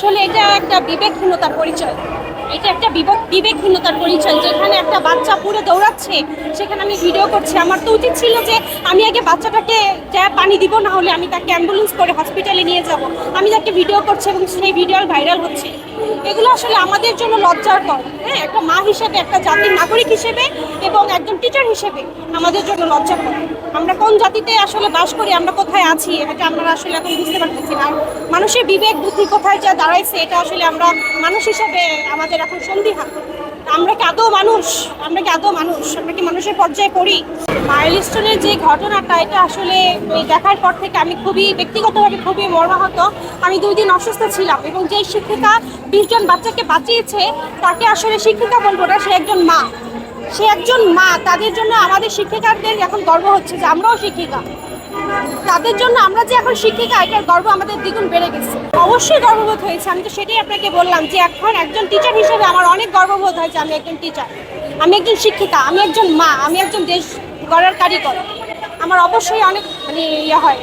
আসলে এটা একটা বিবেকহীনতার পরিচয়। এটা একটা বিবেক বিবেকহীনতার পরিচয়। যেখানে একটা বাচ্চা পুরো দৌড়াচ্ছে, সেখানে আমি ভিডিও করছি। আমার তো উচিত ছিল যে আমি আগে বাচ্চাটাকে যা পানি দিব, না হলে আমি তাকে অ্যাম্বুলেন্স করে হসপিটালে নিয়ে যাব। আমি তাকে ভিডিও করছি এবং সেই ভিডিও ভাইরাল হচ্ছে। এগুলো আসলে আমাদের জন্য লজ্জার কর হ্যাঁ একটা মা হিসেবে, একটা জাতির নাগরিক হিসেবে এবং একজন টিচার হিসেবে আমাদের জন্য লজ্জার কর আমরা কোন জাতিতে আসলে বাস করি, আমরা কোথায় আছি, এটা আমরা আসলে এখন বুঝতে পারতেছি না। মানুষের বিবেক, বুদ্ধি কোথায় যা দাঁড়াইছে, এটা আসলে আমরা মানুষ হিসেবে আমাদের এখন সন্দিহান আমরা কি আদৌ মানুষ? আমরা কি আদৌ মানুষ? আমরা কি মানুষের পর্যায়ে পড়ি? মাইলস্টোনের যে ঘটনাটা, এটা আসলে দেখার পর থেকে আমি খুবই ব্যক্তিগতভাবে খুবই মর্মাহত। আমি দুই দিন অসুস্থ ছিলাম এবং যে শিক্ষিকা বিশজন বাচ্চাকে বাঁচিয়েছে, তাকে আসলে শিক্ষিকা বলব না, সে একজন মা। সে একজন মা। তাদের জন্য আমাদের শিক্ষিকাদের এখন গর্ব হচ্ছে যে আমরাও শিক্ষিকা। তাদের জন্য আমরা যে এখন শিক্ষিকা, এটার গর্ব আমাদের দ্বিগুণ বেড়ে গেছে। অবশ্যই গর্ববোধ হয়েছে। আমি তো সেটাই আপনাকে বললাম যে এখন একজন টিচার হিসেবে আমার অনেক গর্ববোধ হয়েছে আমি একজন টিচার আমি একজন শিক্ষিকা, আমি একজন মা, আমি একজন দেশ গড়ার কারিগর। আমার অবশ্যই অনেক মানে ইয়ে হয়,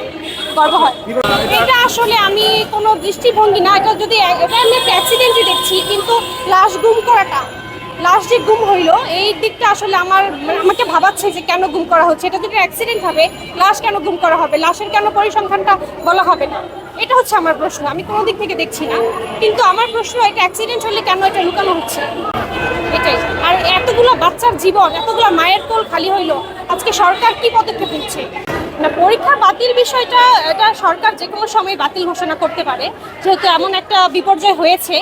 গর্ব হয়। এটা আসলে আমি কোনো দৃষ্টিভঙ্গি না, এটা যদি এটা আমি অ্যাক্সিডেন্টই দেখছি, কিন্তু লাশ গুম করাটা লাশ যে গুম হইল। এই দিকটা আসলে আমার আমাকে ভাবাচ্ছে যে কেন গুম করা হচ্ছে। এটা যদি অ্যাক্সিডেন্ট হবে, লাশ কেন গুম করা হবে? লাশের কেন পরিসংখ্যানটা বলা হবে না? এটা হচ্ছে আমার প্রশ্ন। আমি কোনো দিক থেকে দেখছি না। কিন্তু আমার প্রশ্ন, এটা অ্যাক্সিডেন্ট হলে কেন এটা লুকানো হচ্ছে? এটাই। আর এতগুলো বাচ্চার জীবন, এতগুলো মায়ের কোল খালি হইল, আজকে সরকার কি পদক্ষেপ নিচ্ছে? না, পরীক্ষা বাতিল বিষয়টা, এটা সরকার যে কোনো সময় বাতিল ঘোষণা করতে পারে। যেহেতু এমন একটা বিপর্যয় হয়েছে,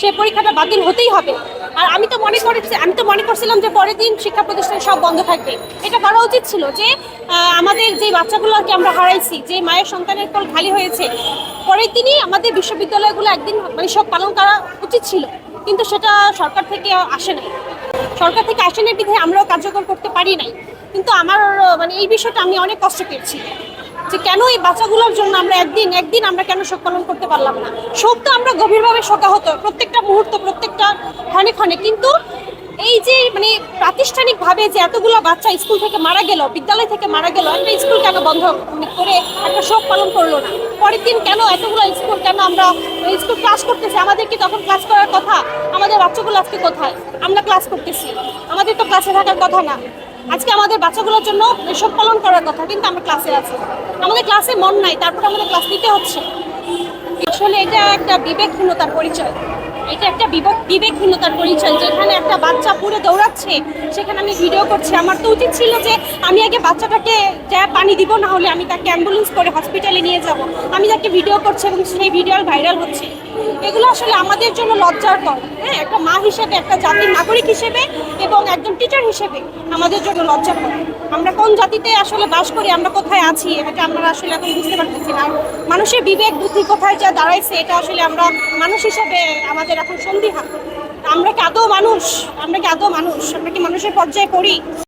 সে পরীক্ষাটা বাতিল হতেই হবে। আর আমি তো মনে করেছি, আমি তো মনে করছিলাম যে পরের দিন শিক্ষা প্রতিষ্ঠান সব বন্ধ থাকবে। এটা করা উচিত ছিল যে আমাদের যে বাচ্চাগুলোকে আমরা হারাইছি, যে মায়ের সন্তানের কল খালি হয়েছে, পরের দিনই আমাদের বিশ্ববিদ্যালয়গুলো একদিন মানে সব পালন করা উচিত ছিল। কিন্তু সেটা সরকার থেকে আসে নাই। সরকার থেকে আসে আসেনের বিধে আমরাও কার্যকর করতে পারি নাই। কিন্তু আমার মানে এই বিষয়টা আমি অনেক কষ্ট পেয়েছি। যে কেন এই বাচ্চাগুলোর জন্য আমরা একদিন একদিন আমরা কেন শোক পালন করতে পারলাম না? শোক তো আমরা গভীরভাবে শোকাহত প্রত্যেকটা মুহূর্ত, প্রত্যেকটা ক্ষণে ক্ষণে। কিন্তু এই যে মানে প্রাতিষ্ঠানিকভাবে যে এতগুলো বাচ্চা স্কুল থেকে মারা গেল, বিদ্যালয় থেকে মারা গেল, একটা স্কুল কেন বন্ধ করে একটা শোক পালন করল না? পরের দিন কেন এতগুলো স্কুল কেন আমরা স্কুল ক্লাস করতেছি? আমাদের কি তখন ক্লাস করার কথা? আমাদের বাচ্চাগুলো আজকে কোথায়? আমরা ক্লাস করতেছি। আমাদের তো ক্লাসে থাকার কথা না। আজকে আমাদের বাচ্চাগুলোর জন্য এসব পালন করার কথা, কিন্তু আমরা ক্লাসে আছি। আমাদের ক্লাসে মন নাই, তারপর আমাদের ক্লাস নিতে হচ্ছে। আসলে এটা একটা বিবেকহীনতার পরিচয়। এটা একটা বিবেক, বিবেকহীনতার পরিচয়। যেখানে একটা বাচ্চা পুরো দৌড়াচ্ছে, সেখানে আমি ভিডিও করছি। আমার তো উচিত ছিল যে আমি আগে বাচ্চাটাকে যা পানি দিব, না হলে আমি তাকে অ্যাম্বুলেন্স করে হসপিটালে নিয়ে যাব। আমি তাকে ভিডিও করছি এবং সেই ভিডিও ভাইরাল হচ্ছে। এগুলো আসলে আমাদের জন্য লজ্জার কর। হ্যাঁ একটা মা হিসেবে, একটা জাতির নাগরিক হিসেবে এবং একজন টিচার হিসেবে আমাদের জন্য লজ্জার কর। আমরা কোন জাতিতে আসলে বাস করি, আমরা কোথায় আছি, এটা আমরা আসলে এখন বুঝতে পারতেছি না। মানুষের বিবেক, বুদ্ধি কোথায় যা দাঁড়াইছে, এটা আসলে আমরা মানুষ হিসেবে আমাদের এখন সন্দিহান। আমরা কি আদৌ মানুষ? আমরা কি আদৌ মানুষ? আমরা কি মানুষের পর্যায়ে পড়ি?